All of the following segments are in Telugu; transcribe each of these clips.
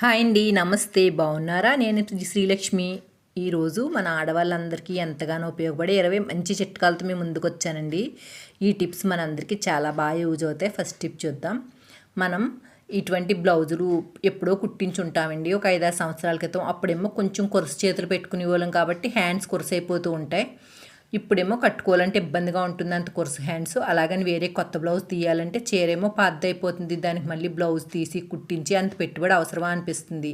హాయ్ అండి నమస్తే బాగున్నారా? నేను శ్రీలక్ష్మి. ఈరోజు మన ఆడవాళ్ళందరికీ ఎంతగానో ఉపయోగపడే ఇరవై మంచి చిట్కాలతో మేము ముందుకు వచ్చానండి ఈ టిప్స్ మనందరికీ చాలా బాగా యూజ్ అవుతాయి. ఫస్ట్ టిప్ చూద్దాం. మనం ఇటువంటి బ్లౌజులు ఎప్పుడో కుట్టించుంటామండి. ఒక ఐదారు సంవత్సరాల క్రితం అప్పుడేమో కొంచెం కొరసు చేతులు పెట్టుకునే వాళ్ళం కాబట్టి హ్యాండ్స్ కొరసైపోతూ అయిపోతూ ఉంటాయి. ఇప్పుడేమో కట్టుకోవాలంటే ఇబ్బందిగా ఉంటుంది అంత కొరసు హ్యాండ్స్ అలాగని వేరే కొత్త బ్లౌజ్ తీయాలంటే చీరేమో పాత దానికి మళ్ళీ బ్లౌజ్ తీసి కుట్టించి అంత పెట్టుబడి అవసరమా అనిపిస్తుంది.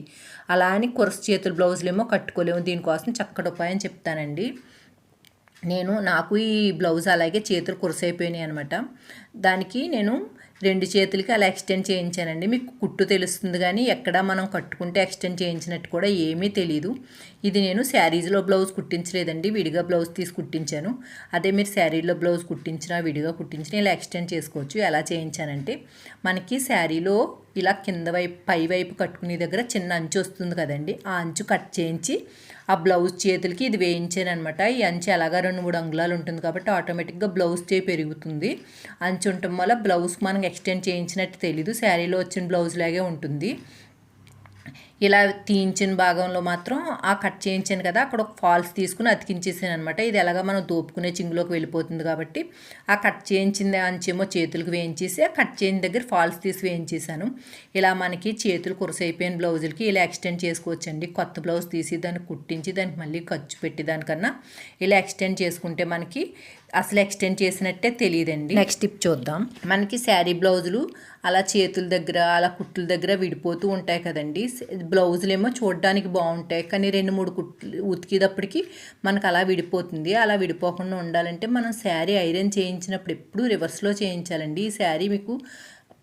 అలా అని కొరసు చేతులు బ్లౌజులేమో కట్టుకోలేము. దీనికోసం చక్కటి ఉపాయం చెప్తానండి. నేను నాకు ఈ బ్లౌజ్ అలాగే చేతులు కురసైపోయినాయి అనమాట దానికి నేను రెండు చేతులకి అలా ఎక్స్టెండ్ చేయించానండి. మీకు కుట్టు తెలుస్తుంది కానీ ఎక్కడ మనం కట్టుకుంటే ఎక్స్టెండ్ చేయించినట్టు కూడా ఏమీ తెలియదు ఇది నేను శారీస్లో బ్లౌజ్ కుట్టించలేదండి. విడిగా బ్లౌజ్ తీసి కుట్టించాను. అదే మీరు శారీలో బ్లౌజ్ కుట్టించినా విడిగా కుట్టించినా ఇలా ఎక్స్టెండ్ చేసుకోవచ్చు. ఎలా చేయించానంటే మనకి శారీలో ఇలా కింద వైపు పై వైపు కట్టుకునే దగ్గర చిన్న అంచు వస్తుంది కదండి. ఆ అంచు కట్ చేయించి ఆ బ్లౌజ్ చేతులకి ఇది వేయించాను అనమాట ఈ అంచు ఎలాగా రెండు మూడు అంగుళాలు ఉంటుంది కాబట్టి ఆటోమేటిక్గా బ్లౌజ్ చే పెరుగుతుంది. అంచు ఉండటం వల్ల బ్లౌజ్ మనం ఎక్స్టెండ్ చేయించినట్టు తెలీదు. శారీలో వచ్చిన బ్లౌజ్ లాగే ఉంటుంది. ఇలా తీయించిన భాగంలో మాత్రం ఆ కట్ చేయించాను కదా అక్కడ ఒక ఫాల్స్ తీసుకుని అతికించేసాను అనమాట ఇది ఎలాగ మనం దోపుకునే చింగులోకి వెళ్ళిపోతుంది కాబట్టి ఆ కట్ చేయించింది అంచేమో చేతులకు వేయించేసి ఆ కట్ చేయని దగ్గర ఫాల్స్ తీసి వేయించేసాను. ఇలా మనకి చేతులు కురసైపోయిన బ్లౌజులకి ఇలా ఎక్స్టెండ్ చేసుకోవచ్చండి. కొత్త బ్లౌజ్ తీసి దాన్ని కుట్టించి దానికి మళ్ళీ ఖర్చు పెట్టి దానికన్నా ఇలా ఎక్స్టెండ్ చేసుకుంటే మనకి అసలు ఎక్స్టెండ్ చేసినట్టే తెలియదండి. నెక్స్ట్ టిప్ చూద్దాం. మనకి శారీ బ్లౌజులు అలా చేతుల దగ్గర అలా కుట్ల దగ్గర విడిపోతూ ఉంటాయి కదండి. బ్లౌజులు ఏమో చూడడానికి బాగుంటాయి కానీ రెండు మూడు కుట్లు ఉతికేటప్పటికి మనకు అలా విడిపోతుంది. అలా విడిపోకుండా ఉండాలంటే మనం శారీ ఐరన్ చేయించినప్పుడు ఎప్పుడు రివర్స్లో చేయించాలండి. ఈ శారీ మీకు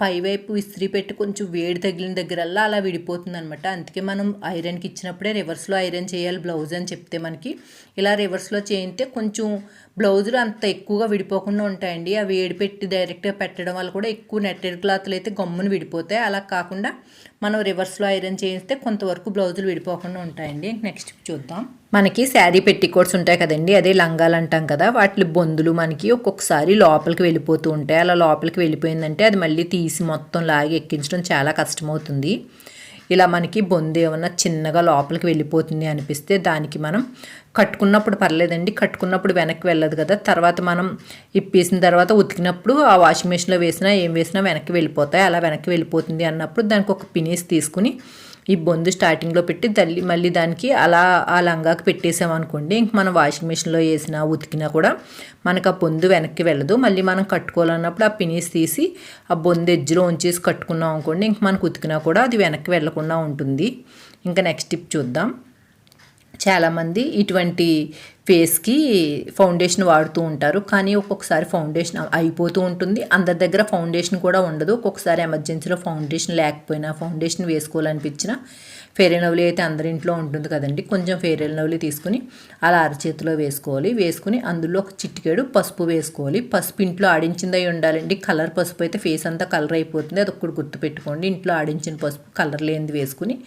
పైవైపు ఇస్త్రీ పెట్టి కొంచెం వేడి తగిలిన దగ్గరల్లా అలా విడిపోతుంది అనమాట అందుకే మనం ఐరన్కి ఇచ్చినప్పుడే రివర్స్లో ఐరన్ చేయాలి బ్లౌజ్ అని చెప్తే మనకి. ఇలా రివర్స్లో చేయితే కొంచెం బ్లౌజులు అంత ఎక్కువగా విడిపోకుండా ఉంటాయండి. ఆ వేడి పెట్టి డైరెక్ట్గా పెట్టడం వల్ల కూడా ఎక్కువ నెట్టెడ్ క్లాత్లు అయితే గమ్మును విడిపోతాయి. అలా కాకుండా మనం రివర్స్లో ఐరన్ చేయిస్తే కొంతవరకు బ్లౌజులు విడిపోకుండా ఉంటాయండి. నెక్స్ట్ చూద్దాం. మనకి శారీ పెట్టికోట్స్ ఉంటాయి కదండి అదే లంగాలు అంటాం కదా వాటి బొందులు మనకి ఒక్కొక్కసారి లోపలికి వెళ్ళిపోతూ ఉంటాయి. అలా లోపలికి వెళ్ళిపోయిందంటే అది మళ్ళీ తీసి మొత్తం లాగి ఎక్కించడం చాలా కష్టమవుతుంది. ఇలా మనకి బొందు ఏమన్నా చిన్నగా లోపలికి వెళ్ళిపోతుంది అనిపిస్తే దానికి మనం కట్టుకున్నప్పుడు పర్లేదండి కట్టుకున్నప్పుడు వెనక్కి వెళ్ళదు కదా. తర్వాత మనం ఇప్పేసిన తర్వాత ఉతికినప్పుడు ఆ వాషింగ్ మెషిన్లో వేసినా ఏం వేసినా వెనక్కి వెళ్ళిపోతాయి. అలా వెనక్కి వెళ్ళిపోతుంది అన్నప్పుడు దానికి ఒక పినీస్ తీసుకుని ఈ బొందు స్టార్టింగ్లో పెట్టి తల్లి మళ్ళీ దానికి అలా ఆ లంగాకి పెట్టేసామనుకోండి ఇంక మనం వాషింగ్ మిషన్లో వేసినా ఉతికినా కూడా మనకు ఆ బొందు వెనక్కి వెళ్ళదు. మళ్ళీ మనం కట్టుకోవాలన్నప్పుడు ఆ పినీస్ తీసి ఆ బొందు ఎజ్జులో ఉంచేసి కట్టుకున్నాం అనుకోండి ఇంక మనకు ఉతికినా కూడా అది వెనక్కి వెళ్ళకుండా ఉంటుంది. ఇంకా నెక్స్ట్ టిప్ చూద్దాం. చాలామంది ఇటువంటి ఫేస్కి ఫౌండేషన్ వాడుతూ ఉంటారు. కానీ ఒక్కొక్కసారి ఫౌండేషన్ అయిపోతూ ఉంటుంది. అందరి దగ్గర ఫౌండేషన్ కూడా ఉండదు. ఒక్కొక్కసారి ఎమర్జెన్సీలో ఫౌండేషన్ లేకపోయినా ఫౌండేషన్ వేసుకోవాలనిపించిన ఫెయిర్ అండ్ లవ్లీ అయితే అందరి ఇంట్లో ఉంటుంది కదండి. కొంచెం ఫెయిర్ అండ్ లవ్లీ తీసుకుని అలా అరచేతిలో వేసుకోవాలి. వేసుకుని అందులో ఒక చిటికేడు పసుపు వేసుకోవాలి. పసుపు ఇంట్లో ఆడించిందై ఉండాలండి. కలర్ పసుపు అయితే ఫేస్ అంతా కలర్ అయిపోతుంది. అది ఒక్కడు గుర్తుపెట్టుకోండి ఇంట్లో ఆడించిన పసుపు కలర్ లేనిది వేసుకుని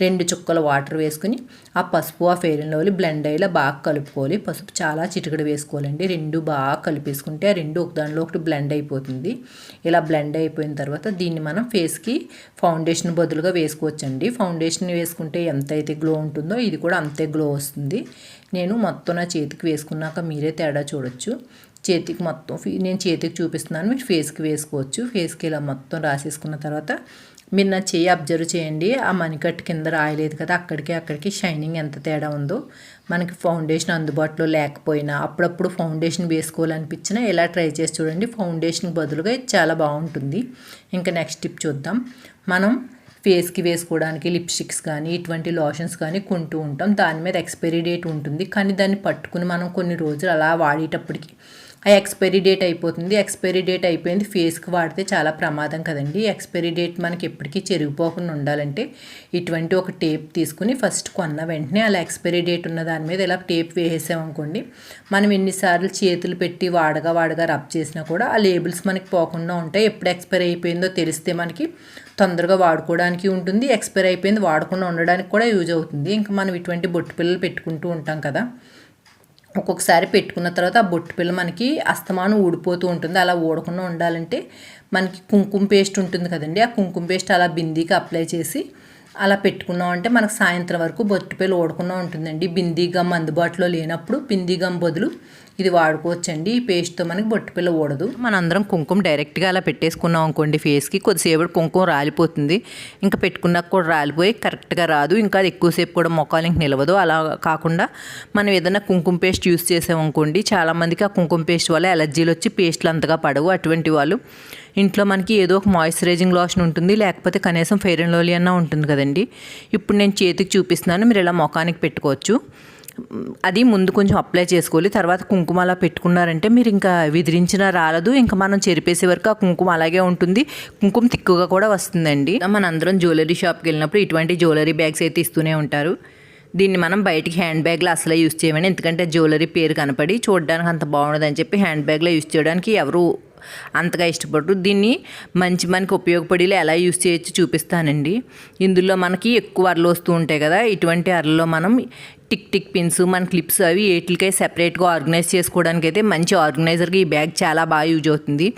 రెండు చుక్కల వాటర్ వేసుకుని ఆ పసుపు ఆ ఫెయిర్ అండ్ లవ్లీ బ్లెండ్ అయ్యేలా బాగా కలుపుకోవాలి. పసుపు చాలా చిటికడ వేసుకోవాలండి. రెండు బాగా కలిపేసుకుంటే ఆ రెండు ఒకదానిలో ఒకటి బ్లెండ్ అయిపోతుంది. ఇలా బ్లెండ్ అయిపోయిన తర్వాత దీన్ని మనం ఫేస్కి ఫౌండేషన్ బదులుగా వేసుకోవచ్చండి. ఫౌండేషన్ వేసుకుంటే ఎంత అయితే గ్లో ఉంటుందో ఇది కూడా అంతే గ్లో వస్తుంది. నేను మొత్తం నా చేతికి వేసుకున్నాక మీరే తేడా చూడొచ్చు. చేతికి మొత్తం నేను చేతికి చూపిస్తున్నాను మీరు ఫేస్కి వేసుకోవచ్చు. ఫేస్కి ఇలా మొత్తం రాసేసుకున్న తర్వాత మీరు నా చేయి అబ్జర్వ్ చేయండి. ఆ మణికట్టు కింద రాయలేదు కదా అక్కడికి అక్కడికి షైనింగ్ ఎంత తేడా ఉందో. మనకి ఫౌండేషన్ అందుబాటులో లేకపోయినా అప్పుడప్పుడు ఫౌండేషన్ వేసుకోవాలనిపించినా ఇలా ట్రై చేసి చూడండి. ఫౌండేషన్ బదులుగా చాలా బాగుంటుంది. ఇంకా నెక్స్ట్ టిప్ చూద్దాం. మనం ఫేస్కి వేసుకోవడానికి లిప్స్టిక్స్ కానీ ఇటువంటి లోషన్స్ కానీ కొంటూ ఉంటాం. దాని మీద ఎక్స్పైరీ డేట్ ఉంటుంది. కానీ దాన్ని పట్టుకుని మనం కొన్ని రోజులు అలా వాడేటప్పటికి ఆ ఎక్స్పైరీ డేట్ అయిపోతుంది. ఎక్స్పైరీ డేట్ అయిపోయింది. ఫేస్కి వాడితే చాలా ప్రమాదం కదండి. ఎక్స్పైరీ డేట్ మనకి ఎప్పటికీ చెరిగిపోకుండా ఉండాలంటే ఇటువంటి ఒక టేప్ తీసుకుని ఫస్ట్ కొన్న వెంటనే అలా ఎక్స్పైరీ డేట్ ఉన్న దాని మీద ఇలా టేప్ వేసామనుకోండి మనం ఎన్నిసార్లు చేతులు పెట్టి వాడగా వాడగా రబ్ చేసినా కూడా ఆ లేబుల్స్ మనకి పోకుండా ఉంటాయి. ఎప్పుడు ఎక్స్పైర్ అయిపోయిందో తెలిస్తే మనకి తొందరగా వాడుకోవడానికి ఉంటుంది. ఎక్స్పైర్ అయిపోయింది. వాడకుండా ఉండడానికి కూడా యూజ్ అవుతుంది. ఇంకా మనం ఇటువంటి బొట్టు పిల్లలు పెట్టుకుంటూ ఉంటాం కదా. ఒక్కొక్కసారి పెట్టుకున్న తర్వాత ఆ బొట్టు పిల్ల మనకి అస్తమానం ఊడిపోతూ ఉంటుంది. అలా ఊడకుండా ఉండాలంటే మనకి కుంకుమ పేస్ట్ ఉంటుంది కదండి. ఆ కుంకుమ పేస్ట్ అలా బిందీకి అప్లై చేసి అలా పెట్టుకున్నాం అంటే మనకు సాయంత్రం వరకు బొట్టు పిల్ల ఓడకుండా ఉంటుందండి. బిందీ గమ్ అందుబాటులో లేనప్పుడు బిందీ గమ్ బదులు ఇది వాడుకోవచ్చండి. ఈ పేస్ట్తో మనకి బొట్టు పిల్ల ఓడదు మనందరం కుంకుమ డైరెక్ట్గా అలా పెట్టేసుకున్నాం అనుకోండి ఫేస్కి. కొద్దిసేపు కుంకుమ రాలిపోతుంది. ఇంకా పెట్టుకున్నాక కూడా రాలిపోయి కరెక్ట్గా రాదు. ఇంకా అది ఎక్కువసేపు కూడా మొక్కలు ఇంక నిలవదు. అలా కాకుండా మనం ఏదైనా కుంకుమ పేస్ట్ యూస్ చేసామనుకోండి చాలామందికి ఆ కుంకుమ పేస్ట్ వల్ల ఎలర్జీలు వచ్చి పేస్ట్లు అంతగా పడవు. అటువంటి వాళ్ళు ఇంట్లో మనకి ఏదో ఒక మాయిశ్చరైజింగ్ లోషన్ ఉంటుంది. లేకపోతే కనీసం ఫెయిర్ అండ్ లోలీ అన్న ఉంటుంది కదండి. ఇప్పుడు నేను చేతికి చూపిస్తున్నాను. మీరు ఇలా మొఖానికి పెట్టుకోవచ్చు. అది ముందు కొంచెం అప్లై చేసుకోవాలి. తర్వాత కుంకుమ అలా పెట్టుకున్నారంటే మీరు ఇంకా విదిరించిన రాలదు. ఇంకా మనం చెరిపేసే వరకు ఆ కుంకుమ అలాగే ఉంటుంది. కుంకుమ తిక్కుగా కూడా వస్తుందండి. మన అందరం జ్యువెలరీ షాప్కి వెళ్ళినప్పుడు ఇటువంటి జ్యువెలరీ బ్యాగ్స్ అయితే ఇస్తూనే ఉంటారు. దీన్ని మనం బయటికి హ్యాండ్ బ్యాగ్లో అసలే యూస్ చేయమని ఎందుకంటే జ్యువెలరీ పేరు కనపడి చూడడానికి అంత బాగుండదని చెప్పి హ్యాండ్ బ్యాగ్లో యూస్ చేయడానికి ఎవరు అంతగా ఇష్టపడరు. దీన్ని మంచి మనకి ఉపయోగపడేలా ఎలా యూస్ చేయొచ్చు చూపిస్తానండి. ఇందులో మనకి ఎక్కువ అరలు వస్తూ ఉంటాయి కదా. ఇటువంటి అరల్లో మనం టిక్ టిక్ పిన్స్ మన క్లిప్స్ అవి వీటికే సెపరేట్గా ఆర్గనైజ్ చేసుకోవడానికి అయితే మంచి ఆర్గనైజర్కి ఈ బ్యాగ్ చాలా బాగా యూజ్ అవుతుంది.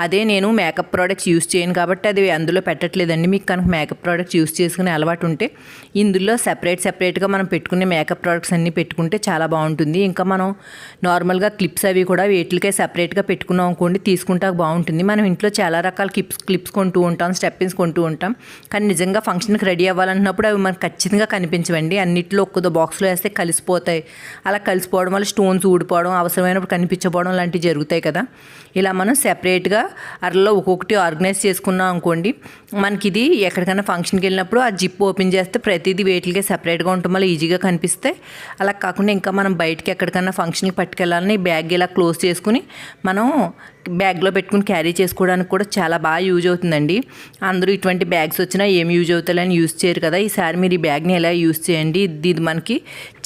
అదే నేను మేకప్ ప్రోడక్ట్స్ యూస్ చేయను కాబట్టి అది అందులో పెట్టట్లేదండి. మీకు కనుక మేకప్ ప్రోడక్ట్స్ యూస్ చేసుకునే అలవాటు ఉంటే ఇందులో సెపరేట్ సెపరేట్గా మనం పెట్టుకునే మేకప్ ప్రోడక్ట్స్ అన్నీ పెట్టుకుంటే చాలా బాగుంటుంది. ఇంకా మనం నార్మల్గా క్లిప్స్ అవి కూడా వీటికే సెపరేట్గా పెట్టుకున్నాం అనుకోండి తీసుకుంటే బాగుంటుంది. మనం ఇంట్లో చాలా రకాల క్లిప్స్ క్లిప్స్ కొంటూ ఉంటాం స్టెప్పిన్స్ కొంటూ ఉంటాం. కానీ నిజంగా ఫంక్షన్కి రెడీ అవ్వాలన్నప్పుడు అవి మనకు ఖచ్చితంగా కనిపించవండి. అన్నింటిలో ఒక్కదో బాక్స్లో వేస్తే కలిసిపోతాయి. అలా కలిసిపోవడం వల్ల స్టోన్స్ ఊడిపోవడం అవసరమైనప్పుడు కనిపించకపోవడం లాంటివి జరుగుతాయి కదా. ఇలా మనం సెపరేట్గా అరలో ఒక్కొక్కటి ఆర్గనైజ్ చేసుకున్నాం అనుకోండి. మనకి ఇది ఎక్కడికైనా ఫంక్షన్కి వెళ్ళినప్పుడు ఆ జిప్ ఓపెన్ చేస్తే ప్రతిదీ వేటికే సెపరేట్గా ఉండటం వల్ల ఈజీగా కనిపిస్తే. అలా కాకుండా ఇంకా మనం బయటికి ఎక్కడికైనా ఫంక్షన్కి పట్టుకెళ్ళాలని బ్యాగ్ ఇలా క్లోజ్ చేసుకుని మనం బ్యాగ్లో పెట్టుకుని క్యారీ చేసుకోవడానికి కూడా చాలా బాగా యూజ్ అవుతుందండి. అందరూ ఇటువంటి బ్యాగ్స్ వచ్చినా ఏం యూజ్ అవుతాయని యూజ్ చేయరు కదా. ఈసారి మీరు ఈ బ్యాగ్ని ఎలా యూజ్ చేయండి? ఇది మనకి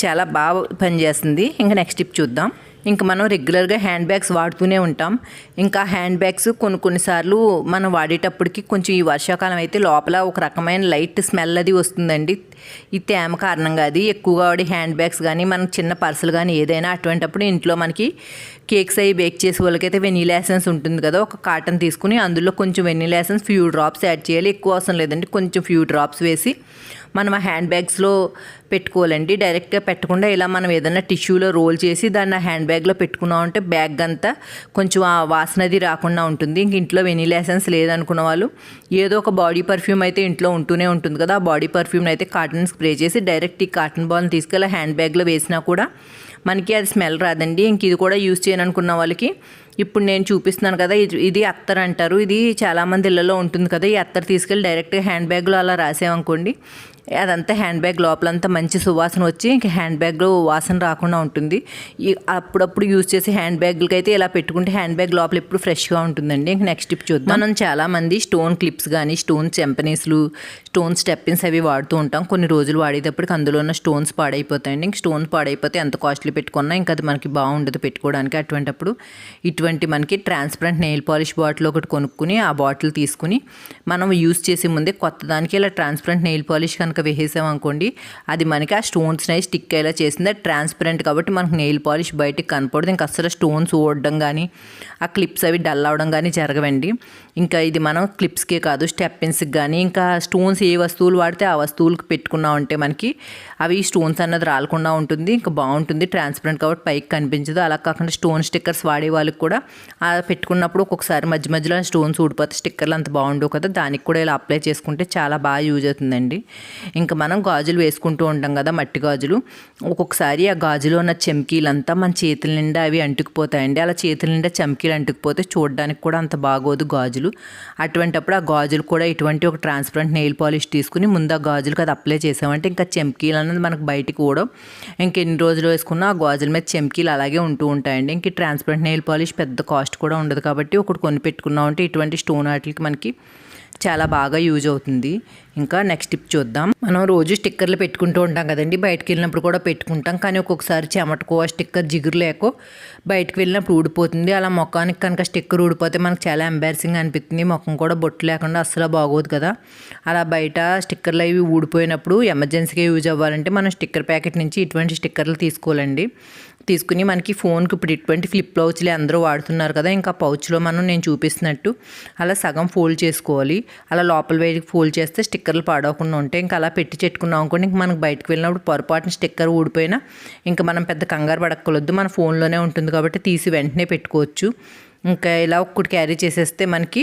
చాలా బాగా పనిచేస్తుంది. ఇంకా నెక్స్ట్ టిప్ చూద్దాం. ఇంకా మనం రెగ్యులర్గా హ్యాండ్ బ్యాగ్స్ వాడుతూనే ఉంటాం. ఇంకా హ్యాండ్ బ్యాగ్స్ కొన్ని కొన్నిసార్లు మనం వాడేటప్పటికి కొంచెం ఈ వర్షాకాలం అయితే లోపల ఒక రకమైన లైట్ స్మెల్ అది వస్తుందండి. ఈ తేమ కారణంగా అది. ఎక్కువగా వాడే హ్యాండ్ బ్యాగ్స్ కానీ మన చిన్న పర్సులు కానీ ఏదైనా అటువంటిప్పుడు ఇంట్లో మనకి కేక్స్ అవి బేక్ చేసే వాళ్ళకైతే వెనీలా ఎసెన్స్ ఉంటుంది కదా. ఒక కాటన్ తీసుకుని అందులో కొంచెం vanilla essence few drops add చేయాలి. ఎక్కువ అవసరం లేదండి. కొంచెం ఫ్యూ డ్రాప్స్ వేసి మనం ఆ హ్యాండ్ బ్యాగ్స్లో పెట్టుకోవాలండి. డైరెక్ట్గా పెట్టకుండా ఇలా మనం ఏదైనా టిష్యూలో రోల్ చేసి దాన్ని ఆ హ్యాండ్ బ్యాగ్లో పెట్టుకున్నాం అంటే బ్యాగ్ అంతా కొంచెం ఆ వాసనది రాకుండా ఉంటుంది. ఇంక ఇంట్లో వెనీలా ఎసెన్స్ లేదనుకున్న వాళ్ళు ఏదో ఒక బాడీ పర్ఫ్యూమ్ అయితే ఇంట్లో ఉంటూనే ఉంటుంది కదా. ఆ బాడీ పర్ఫ్యూమ్ని అయితే కాటన్ స్ప్రే చేసి డైరెక్ట్ ఈ కాటన్ బాల్ని తీసుకెళ్ళి హ్యాండ్ బ్యాగ్లో వేసినా కూడా మనకి అది స్మెల్ రాదండి. ఇంక ఇది కూడా యూజ్ చేయను అనుకున్న వాళ్ళకి ఇప్పుడు నేను చూపిస్తున్నాను కదా ఇది అత్తర్ అంటారు. ఇది చాలామంది ఇళ్ళలో ఉంటుంది కదా ఈ అత్తర్ తీసుకెళ్ళి డైరెక్ట్గా హ్యాండ్ బ్యాగ్లో అలా రాసామనుకోండి అదంతా హ్యాండ్ బ్యాగ్ లోపలంతా మంచి సువాసన వచ్చి ఇంక హ్యాండ్ బ్యాగ్లో వాసన రాకుండా ఉంటుంది. ఈ అప్పుడప్పుడు యూజ్ చేసే హ్యాండ్ బ్యాగ్లకి అయితే ఇలా పెట్టుకుంటే హ్యాండ్ బ్యాగ్ లోపల ఎప్పుడు ఫ్రెష్గా ఉంటుందండి. ఇంకా నెక్స్ట్ టిప్ చూద్దాం. మనం చాలామంది స్టోన్ క్లిప్స్ కానీ స్టోన్ చెంపనీస్లు స్టోన్ స్టెప్పిన్స్ అవి వాడుతూ ఉంటాం. కొన్ని రోజులు వాడేటప్పటికి అందులో ఉన్న స్టోన్స్ పాడైపోతాయండి. ఇంక స్టోన్స్ పాడైపోతే ఎంత కాస్ట్లీ పెట్టుకున్నా ఇంకా అది మనకి బాగుండదు పెట్టుకోవడానికి అటువంటిప్పుడు. ఇటువంటి ఇటువంటి మనకి ట్రాన్స్పరెంట్ నెయిల్ పాలిష్ బాటిల్ ఒకటి కొనుక్కుని ఆ బాటిల్ తీసుకుని మనం యూస్ చేసే ముందే కొత్త దానికి ఇలా ట్రాన్స్పరెంట్ నెయిల్ పాలిష్ కనుక వేసేసాం అనుకోండి అది మనకి ఆ స్టోన్స్ నై స్టిక్ అయ్యేలా చేసింది. అది ట్రాన్స్పరెంట్ కాబట్టి మనకు నెయిల్ పాలిష్ బయటికి కనపడదు. ఇంకా అసలు స్టోన్స్ ఓడడం కానీ ఆ క్లిప్స్ అవి డల్ అవడం కానీ జరగవండి. ఇంకా ఇది మనం క్లిప్స్కే కాదు స్టెప్పిన్స్కి కానీ ఇంకా స్టోన్స్ ఏ వస్తువులు వాడితే ఆ వస్తువులకు పెట్టుకున్నా ఉంటే మనకి అవి స్టోన్స్ అన్నది రాలకుండా ఉంటుంది. ఇంకా బాగుంటుంది. ట్రాన్స్పరెంట్ కాబట్టి పైకి కనిపించదు. అలా కాకుండా స్టోన్ స్టిక్కర్స్ వాడే వాళ్ళకి కూడా ఆ పెట్టుకున్నప్పుడు ఒక్కొక్కసారి మధ్య మధ్యలో స్టోన్స్ ఊడిపోతే స్టిక్కర్లు అంత బాగుండవు కదా దానికి కూడా ఇలా అప్లై చేసుకుంటే చాలా బాగా యూజ్ అవుతుందండి. ఇంకా మనం గాజులు వేసుకుంటూ ఉంటాం కదా మట్టి గాజులు. ఒక్కొక్కసారి ఆ గాజులో ఉన్న చెమ్కీలంతా మన చేతుల నిండా అవి అంటుకుపోతాయండి. అలా చేతుల నిండా చెమ్కీలు అంటుకుపోతే చూడడానికి కూడా అంత బాగోదు గాజులు. అటువంటప్పుడు ఆ గాజులు కూడా ఇటువంటి ఒక ట్రాన్స్పరెంట్ నెయిల్ పాలిష్ తీసుకుని ముందు ఆ గాజులకు అది అప్లై చేసామంటే ఇంకా చెమ్కీలు అనేది మనకు బయటికి కూడా ఇంకెన్ని రోజులు వేసుకున్నా ఆ గాజుల మీద చెమ్కీలు అలాగే ఉంటూ ఉంటాయండి. ఇంక ట్రాన్స్పరెంట్ నెయిల్ పాలిష్ పెద్ద పెద్ద కాస్ట్ కూడా ఉండదు కాబట్టి ఒకటి కొని పెట్టుకున్నామంటే ఇటువంటి స్టోన్ వాటికి మనకి చాలా బాగా యూజ్ అవుతుంది. ఇంకా నెక్స్ట్ టిప్ చూద్దాం. మనం రోజు స్టిక్కర్లు పెట్టుకుంటూ ఉంటాం కదండి. బయటకు వెళ్ళినప్పుడు కూడా పెట్టుకుంటాం. కానీ ఒక్కొక్కసారి చెమటకో స్టిక్కర్ జిగురు లేకో బయటకు వెళ్ళినప్పుడు ఊడిపోతుంది. అలా ముఖానికి కనుక స్టిక్కర్ ఊడిపోతే మనకు చాలా ఎంబారసింగ్ అనిపిస్తుంది. ముఖం కూడా బొట్టు లేకుండా అస్సలు బాగోదు కదా. అలా బయట స్టిక్కర్లు అవి ఊడిపోయినప్పుడు ఎమర్జెన్సీగా యూజ్ అవ్వాలంటే మనం స్టిక్కర్ ప్యాకెట్ నుంచి ఇటువంటి స్టిక్కర్లు తీసుకోవాలండి. తీసుకుని మనకి ఫోన్కి ఇప్పుడు ఇటువంటి ఫ్లిప్ పౌచ్లే అందరూ వాడుతున్నారు కదా. ఇంకా పౌచ్లో మనం నేను చూపిస్తున్నట్టు అలా సగం ఫోల్డ్ చేసుకోవాలి. అలా లోపల వైపు ఫోల్డ్ చేస్తే స్టిక్కర్లు పాడవకుండా ఉంటే ఇంకా అలా పెట్టి చెట్టుకున్నాం అనుకోండి ఇంక మనకు బయటకు వెళ్ళినప్పుడు పొరపాటున స్టిక్కర్ ఊడిపోయినా ఇంకా మనం పెద్ద కంగారు పడక్కలొద్దు మన ఫోన్లోనే ఉంటుంది కాబట్టి తీసి వెంటనే పెట్టుకోవచ్చు. ఇంకా ఇలా ఒక్కటి క్యారీ చేసేస్తే మనకి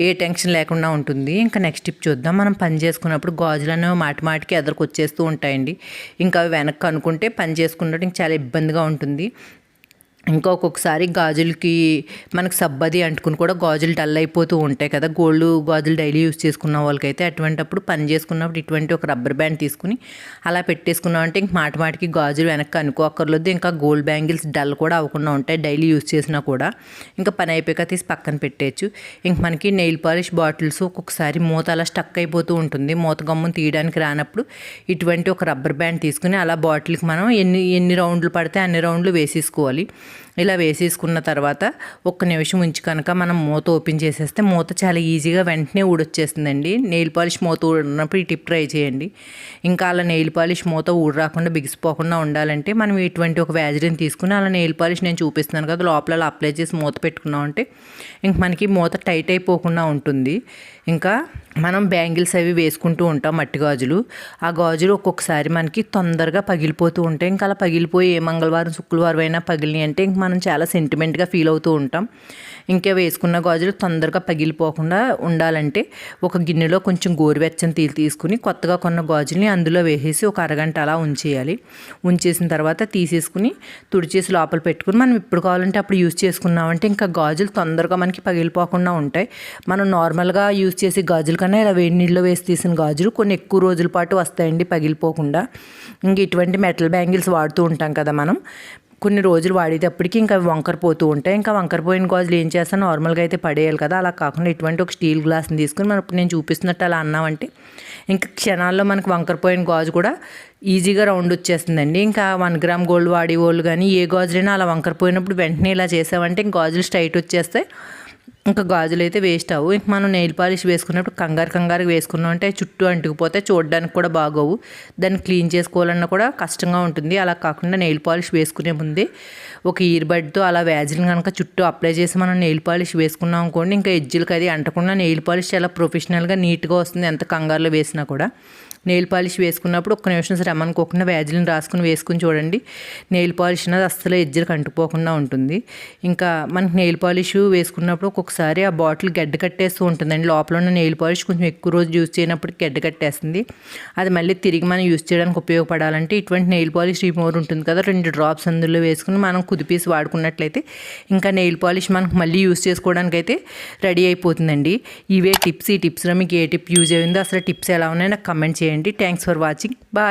ఏ టెన్షన్ లేకుండా ఉంటుంది. ఇంకా నెక్స్ట్ టిప్ చూద్దాం. మనం పని చేసుకున్నప్పుడు గాజులు అనేవి మాటి మాటికి ఎదరికి వచ్చేస్తూ ఉంటాయండి. ఇంకా అవి వెనక్కి అనుకుంటే పని చేసుకున్నట్టు ఇంకా చాలా ఇబ్బందిగా ఉంటుంది. ఇంకా ఒక్కొక్కసారి గాజులకి మనకు సబ్బది అంటుకుని కూడా గాజులు డల్ అయిపోతూ ఉంటాయి కదా. గోల్డ్ గాజులు డైలీ యూస్ చేసుకున్న వాళ్ళకైతే అటువంటిప్పుడు పని చేసుకున్నప్పుడు ఇటువంటి ఒక రబ్బర్ బ్యాండ్ తీసుకుని అలా పెట్టేసుకున్నాం అంటే ఇంక మాట మాటికి గాజులు వెనక్కి అనుకోక్కర్లేదు. ఇంకా గోల్డ్ బ్యాంగిల్స్ డల్ కూడా అవ్వకుండా ఉంటాయి డైలీ యూస్ చేసినా కూడా. ఇంకా పని అయిపోయాక తీసి పక్కన పెట్టేయచ్చు. ఇంక మనకి నెయిల్ పాలిష్ బాటిల్స్ ఒక్కొక్కసారి మూత అలా స్టక్ అయిపోతూ ఉంటుంది. మూత గమ్మును తీయడానికి రానప్పుడు ఇటువంటి ఒక రబ్బర్ బ్యాండ్ తీసుకుని అలా బాటిల్కి మనం ఎన్ని ఎన్ని రౌండ్లు పడితే అన్ని రౌండ్లు వేసేసుకోవాలి. ఇలా వేసేసుకున్న తర్వాత ఒక్క నిమిషం ఉంచి కనుక మనం మూత ఓపెన్ చేసేస్తే మూత చాలా ఈజీగా వెంటనే ఊడొచ్చేస్తుందండి. నెయిల్ పాలిష్ మూత ఊడినప్పుడు ఈ టిప్ ట్రై చేయండి. ఇంకా అలా నెయిల్ పాలిష్ మూత ఊడి రాకుండా బిగిసిపోకుండా ఉండాలంటే మనం ఇటువంటి ఒక వ్యాజరిని తీసుకుని అలా నెయిల్ పాలిష్ నేను చూపిస్తున్నాను కదా లోపల అలా అప్లై చేసి మూత పెట్టుకున్నాం అంటే ఇంక మనకి మూత టైట్ అయిపోకుండా ఉంటుంది. ఇంకా మనం బ్యాంగిల్స్ అవి వేసుకుంటూ ఉంటాం మట్టి గాజులు. ఆ గాజులు ఒక్కొక్కసారి మనకి తొందరగా పగిలిపోతూ ఉంటాయి. ఇంకా అలా పగిలిపోయి ఏ మంగళవారం శుక్రవారం అయినా పగిలి అంటే ఇంక మనం చాలా సెంటిమెంట్గా ఫీల్ అవుతూ ఉంటాం. ఇంకా వేసుకున్న గాజులు తొందరగా పగిలిపోకుండా ఉండాలంటే ఒక గిన్నెలో కొంచెం గోరువెచ్చని తీలు తీసుకుని కొత్తగా కొన్న గాజుల్ని అందులో వేసేసి ఒక అరగంట అలా ఉంచేయాలి. ఉంచేసిన తర్వాత తీసేసుకుని తుడిచేసి లోపల పెట్టుకుని మనం ఇప్పుడు కావాలంటే అప్పుడు యూజ్ చేసుకున్నామంటే ఇంకా గాజులు తొందరగా మనకి పగిలిపోకుండా ఉంటాయి. మనం నార్మల్గా యూజ్ చేసే గాజులు కన్నా ఇలా వేడి నీళ్ళలో వేసి తీసిన గాజులు కొన్ని ఎక్కువ రోజుల పాటు వస్తాయండి పగిలిపోకుండా. ఇంక ఇటువంటి మెటల్ బ్యాంగిల్స్ వాడుతూ ఉంటాం కదా మనం. కొన్ని రోజులు వాడేటప్పటికి ఇంకా వంకర వంకరపోతూ ఉంటాయి. ఇంకా వంకరపోయిన గాజులు ఏం చేస్తాను నార్మల్గా అయితే పడేయాలి కదా. అలా కాకుండా ఇటువంటి ఒక స్టీల్ గ్లాస్ని తీసుకుని మనం ఇప్పుడు నేను చూపిస్తున్నట్టు అలా అన్నామంటే ఇంకా క్షణాల్లో మనకు వంకరపోయిన గాజు కూడా ఈజీగా రౌండ్ వచ్చేస్తుందండి. ఇంకా వన్ గ్రామ్ గోల్డ్ వాడే వాళ్ళు కానీ ఏ గాజులైనా అలా వంకరపోయినప్పుడు వెంటనే ఇలా చేసామంటే ఇంక గాజులు స్ట్రైట్ వచ్చేస్తాయి. ఇంకా గాజులు అయితే వేస్ట్ అవ్వు. ఇంక మనం నెయిల్ పాలిష్ వేసుకున్నప్పుడు కంగారు కంగారు వేసుకున్నాం అంటే చుట్టూ అంటుకుపోతే చూడడానికి కూడా బాగోవు. దాన్ని క్లీన్ చేసుకోవాలన్నా కూడా కష్టంగా ఉంటుంది. అలా కాకుండా నెయిల్ పాలిష్ వేసుకునే ముందే ఒక ఇయర్బడ్తో అలా వ్యాజిల్ని కనుక చుట్టూ అప్లై చేసి మనం నెయిల్ పాలిష్ వేసుకున్నాం అనుకోండి ఇంకా ఎడ్జిలకి అది అంటకుండా నెయిల్ పాలిష్ చాలా ప్రొఫెషనల్గా నీట్గా వస్తుంది. ఎంత కంగారులో వేసినా కూడా. నెయిల్ పాలిష్ వేసుకున్నప్పుడు ఒక్క నిమిషం శ్రమ అనుకోకుండా వ్యాజిల్ని రాసుకుని వేసుకుని చూడండి. నెయిల్ పాలిష్ అనేది అస్సలు ఎజ్జలు అంటుకోకుండా ఉంటుంది. ఇంకా మనకి నెయిల్ పాలిష్ వేసుకున్నప్పుడు ఒక్కొక్కసారి ఆ బాటిల్ గడ్డ కట్టేస్తూ ఉంటుందండి. లోపల ఉన్న నెయిల్ పాలిష్ కొంచెం ఎక్కువ రోజు యూజ్ చేయనప్పుడు గడ్డ కట్టేస్తుంది. అది మళ్ళీ తిరిగి మనం యూజ్ చేయడానికి ఉపయోగపడాలంటే ఇటువంటి నెయిల్ పాలిష్ రిమూవర్ ఉంటుంది కదా రెండు డ్రాప్స్ అందులో వేసుకుని మనం కుదిపేసి వాడుకున్నట్లయితే ఇంకా నెయిల్ పాలిష్ మనకు మళ్ళీ యూజ్ చేసుకోవడానికి అయితే రెడీ అయిపోతుందండి. ఇవే టిప్స్. ఈ టిప్స్లో మీకు ఏ టిప్ యూజ్ అయిందో అసలు టిప్స్ ఎలా ఉన్నాయో నాకు కమెంట్ చేయండి. చేయండి. Thanks for watching bye